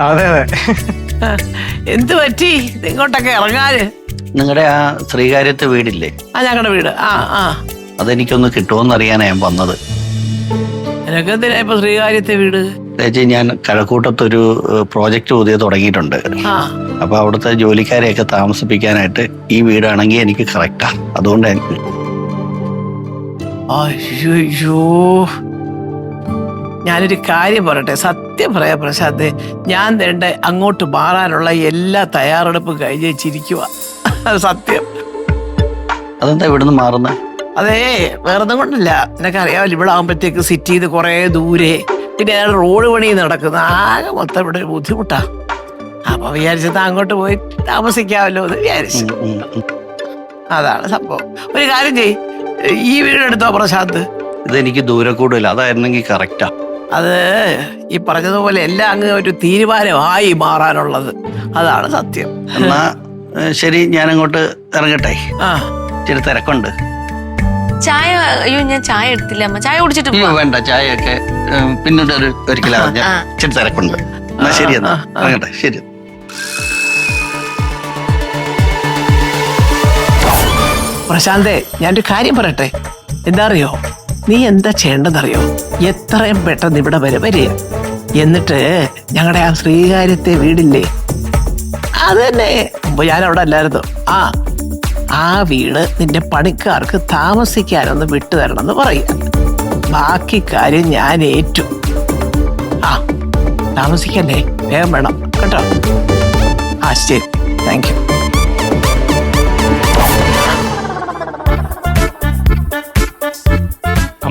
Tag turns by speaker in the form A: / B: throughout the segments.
A: അതെ അതെ.
B: എന്ത് പറ്റി? ഇങ്ങോട്ടൊക്കെ ഇറങ്ങാൽ
C: നിങ്ങളുടെ ആ ശ്രീകാര്യത്തെ വീടില്ലേ?
B: ആ ഞങ്ങളുടെ വീട്. ആ ആ.
C: അതെനിക്കൊന്ന് കിട്ടുമോന്ന് അറിയാനാ ഞാൻ വന്നത്.
B: ഇപ്പൊ ശ്രീകാര്യത്തെ വീട്?
C: ചേച്ചി ഞാൻ കഴക്കൂട്ടത്തൊരു പ്രോജക്റ്റ് പുതിയ തുടങ്ങിയിട്ടുണ്ട്.
B: ആ.
C: അപ്പൊ അവിടുത്തെ ജോലിക്കാരെയൊക്കെ താമസിപ്പിക്കാനായിട്ട് ഈ വീടാണെങ്കിൽ എനിക്ക് കറക്റ്റാ അതുകൊണ്ട് എനിക്ക്
B: അയ്യോ. ഞാനൊരു കാര്യം പറയട്ടെ സത്യം പറയാ പ്രശാന്ത്. ഞാൻ തേണ്ട അങ്ങോട്ട് മാറാനുള്ള എല്ലാ തയ്യാറെടുപ്പും കഴിഞ്ഞ് വെച്ചിരിക്കുക സത്യം.
C: അതെന്താ ഇവിടുന്ന് മാറുന്നത്
B: അതേ വേറെ കൊണ്ടല്ല. നിനക്ക് അറിയാമല്ലോ ഇവിടെ ആകുമ്പോഴത്തേക്ക് സിറ്റി ചെയ്ത് കുറേ ദൂരെ. പിന്നെ അയാൾ റോഡ് പണി നടക്കുന്ന. ആകെ മൊത്തം ഇവിടെ ഒരു ബുദ്ധിമുട്ടാ. അപ്പൊ വിചാരിച്ചത് അങ്ങോട്ട് പോയി താമസിക്കാമല്ലോ എന്ന് വിചാരിച്ചു. അതാണ് സംഭവം. ഒരു കാര്യം ചെയ് ഈ വീടെടുത്തോ പ്രശാന്ത്?
C: ഇതെനിക്ക് ദൂരെ കൂടുതൽ. അതായിരുന്നെങ്കിൽ കറക്റ്റാ
B: അത് ഈ പറഞ്ഞതുപോലെ എല്ലാം അങ്ങ് ഒരു തീരുമാനമായി മാറാനുള്ളത്. അതാണ് സത്യം.
C: എന്നാ ശരി ഞാൻ അങ്ങോട്ട് ഇറങ്ങട്ടെ.
B: ആ.
C: ഇച്ചിരി തിരക്കുണ്ട്.
D: ചായ അയ്യോ ഞാൻ ചായ എടുത്തില്ല അമ്മ. ചായ കുടിച്ചിട്ട് പോവാം.
C: വേണ്ട ചായയൊക്കെ ഒക്കെ പിന്നീട് ഒരു ഒരിക്കലും ഞാൻ
D: ആ.
C: ഇച്ചിരി തിരക്കുണ്ട്. എന്നാ ശരി എന്നാ. ഇറങ്ങട്ടെ ശരി.
B: പ്രശാന്തേ ഞാനൊരു കാര്യം പറയട്ടെ? എന്താ അറിയോ? നീ എന്താ ചെയ്യേണ്ടതെന്നറിയോ? എത്രയും പെട്ടെന്ന് ഇവിടെ വരെ വരിക. എന്നിട്ട് ഞങ്ങളുടെ ആ ശ്രീകാര്യത്തെ വീടില്ലേ? അത് തന്നെ ഞാൻ അവിടെ അല്ലായിരുന്നു. ആ ആ വീട് നിന്റെ പണിക്കാർക്ക് താമസിക്കാനൊന്ന് വിട്ടു തരണം എന്ന് പറയുക. ബാക്കി കാര്യം ഞാൻ ഏറ്റു. ആ താമസിക്കല്ലേ? വേഗം വേണം. കേട്ടോ? ആ ശരി. താങ്ക് യു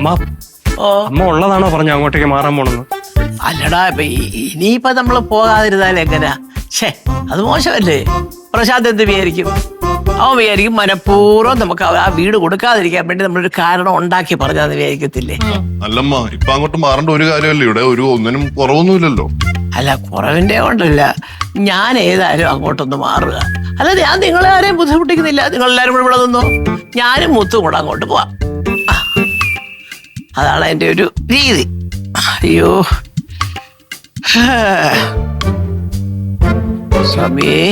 A: അമ്മ. അമ്മ ഉള്ളതാണോ പറഞ്ഞു അങ്ങോട്ടേക്ക് മാറാൻ പോണെന്ന്.
B: അല്ലടാ ഇപ്പൊ ഇനിയിപ്പൊ നമ്മൾ പോകാതിരുന്നാൽ എങ്ങനെയാ ഛേ അത് മോശമല്ലേ? പ്രശാന്ത് എന്ത് വിചാരിക്കും? അവൻ വിചാരിക്കും മനഃപൂർവം നമുക്ക് ആ വീട് കൊടുക്കാതിരിക്കാൻ വേണ്ടി നമ്മളൊരു കാരണം ഉണ്ടാക്കി പറഞ്ഞാന്ന് വിചാരിക്കത്തില്ലേ?
E: അല്ലമ്മ ഇപ്പൊ അങ്ങോട്ട് മാറേണ്ട ഒരു കാര്യമല്ല. ഇവിടെ ഒരു ഒന്നിനും കുറവൊന്നുമില്ലല്ലോ.
B: അല്ല കുറവിന്റെ കൊണ്ടല്ല. ഞാൻ ഏതായാലും അങ്ങോട്ടൊന്ന് മാറുക. അല്ല ഞാൻ നിങ്ങളെ ആരെയും ബുദ്ധിമുട്ടിക്കുന്നില്ല. നിങ്ങൾ എല്ലാവരും കൂടെ ഇവിടെ നിന്നോ? ഞാനും മുത്തും കൂടെ അങ്ങോട്ട് പോവാം. അതാണ് എന്റെ ഒരു രീതി. അയ്യോ. സ്വാമിയേ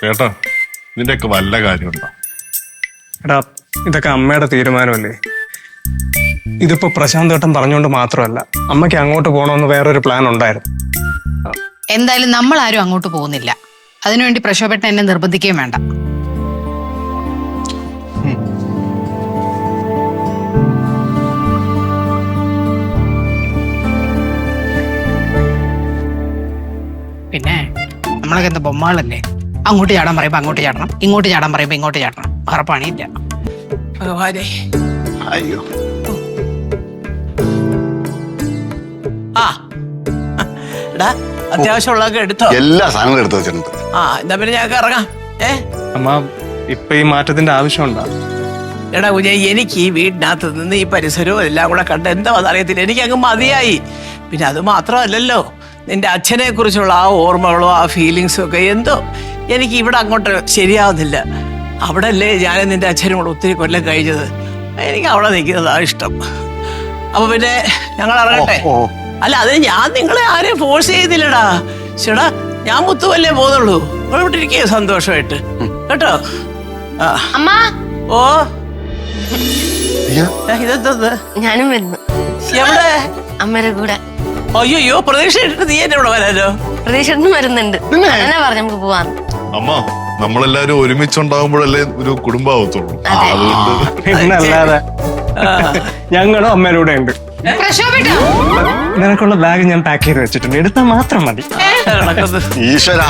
E: ചേട്ടാ നിന്റെയൊക്കെ വല്ല കാര്യമുണ്ടോ?
A: എടാ ഇതൊക്കെ അമ്മയുടെ തീരുമാനമല്ലേ? ഇതിപ്പോ പ്രശാന്ത് ഏട്ടൻ പറഞ്ഞുകൊണ്ട് മാത്രമല്ല അമ്മയ്ക്ക് അങ്ങോട്ട് പോകണമെന്ന് വേറൊരു പ്ലാൻ ഉണ്ടായിരുന്നു.
F: എന്തായാലും നമ്മൾ ആരും അങ്ങോട്ട് പോകുന്നില്ല. അതിനുവേണ്ടി പ്രശോഭട്ട എന്നെ നിർബന്ധിക്കുകയും വേണ്ട. പിന്നെ നമ്മളൊക്കെ എന്താ ബൊമ്മാളല്ലേ? അങ്ങോട്ട് ചാടാൻ പറയുമ്പോ അങ്ങോട്ട് ചാടണം ഇങ്ങോട്ട് ചാടാൻ പറയുമ്പോ ഇങ്ങോട്ട് ചാടണം. വേറെ പണിയില്ല.
B: ഭഗവാനെ.
C: അയ്യോ.
B: അത്യാവശ്യമുള്ളതൊക്കെ എടുത്തോ?
G: എല്ലാ സാധനങ്ങളും എടുത്തു വെച്ചിട്ടുണ്ട്.
B: ആ എന്നാ പിന്നെ ഞങ്ങൾക്ക് ഇറങ്ങാം. ഏ?
A: അമ്മ ഇപ്പൊ ഈ മാറ്റത്തിന്റെ ആവശ്യമുണ്ടോ?
B: എടാ കുഞ്ഞെ എനിക്ക് ഈ വീടിനകത്ത് നിന്ന് ഈ പരിസരവും എല്ലാം കൂടെ കണ്ട് എന്താ അറിയത്തില്ല. എനിക്ക് അങ്ങ് മതിയായി. പിന്നെ അത് മാത്രമല്ലല്ലോ നിന്റെ അച്ഛനെ കുറിച്ചുള്ള ആ ഓർമ്മകളോ ആ ഫീലിങ്സും ഒക്കെ എന്തോ. എനിക്ക് ഇവിടെ അങ്ങോട്ട് ശരിയാവുന്നില്ല. അവിടെ അല്ലേ ഞാൻ നിന്റെ അച്ഛനും കൂടെ ഒത്തിരി കൊല്ലം കഴിഞ്ഞത്. എനിക്ക് അവിടെ നിൽക്കുന്നതാണ് ഇഷ്ടം. അപ്പൊ പിന്നെ ഞങ്ങൾ ഇറങ്ങട്ടെ. അല്ല അത് ഞാൻ നിങ്ങളെ ആരെയും ഫോഴ്സ് ചെയ്തില്ലടാ. ചേടാ ഞാൻ മുത്തുവല്ലേ പോകുന്നുള്ളൂ? നിങ്ങൾ സന്തോഷമായിട്ട്. കേട്ടോ? ആ.
D: അമ്മ.
B: ഓ.
G: അയ്യോ.
B: ഏ,
D: ഞാനും വരുന്നു.
B: എവിടെ?
D: അമ്മയുടെ കൂടെ.
B: അയ്യോ പ്രതീക്ഷ ഇട്ടിട്ട് നീ എന്നെ ഇവിടെ
D: വരുന്നുണ്ട്. അങ്ങനെ പറഞ്ഞു നമുക്ക്
E: അമ്മ നമ്മളെല്ലാരും ഒരുമിച്ചുണ്ടാകുമ്പോഴല്ലേ ഒരു കുടുംബാവത്തുള്ളൂ അതുകൊണ്ട്
A: ഞങ്ങളും അമ്മയുടെ കൂടെ ഉണ്ട്.
F: പ്രക്ഷോഭട്ട
A: നിനക്കുള്ള ബാഗ് ഞാൻ പാക്ക് ചെയ്ത് വെച്ചിട്ടുണ്ട്. എടുത്താൽ മാത്രം മതി.
G: ഈശ്വര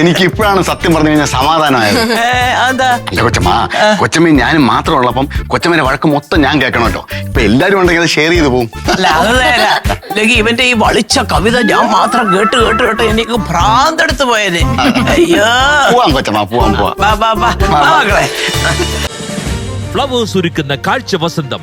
G: എനിക്ക് ഇപ്പോഴാണ് സത്യം പറഞ്ഞു കഴിഞ്ഞാൽ സമാധാനമായത്. അല്ല കൊച്ചമ്മ കൊച്ചമ്മയും ഞാനും മാത്രം ഉള്ളപ്പം കൊച്ചമ്മേന്റെ വഴക്ക് മൊത്തം ഞാൻ കേൾക്കണം കേട്ടോ. ഇപ്പൊ എല്ലാരും ഉണ്ടെങ്കിൽ അത് ഷെയർ ചെയ്ത് പോകും
B: ഇവന്റെ ഈ വളിച്ച കവിത ഞാൻ മാത്രം കേട്ട് കേട്ട് കേട്ട് എനിക്ക് ഭ്രാന്തെടുത്ത് പോയത് അയ്യോ.
G: പോവാം കൊച്ചമ്മ പോവാം പോവാം.
H: ഫ്ലവേഴ്സ് ഒരുക്കുന്ന കാഴ്ച വസന്തം.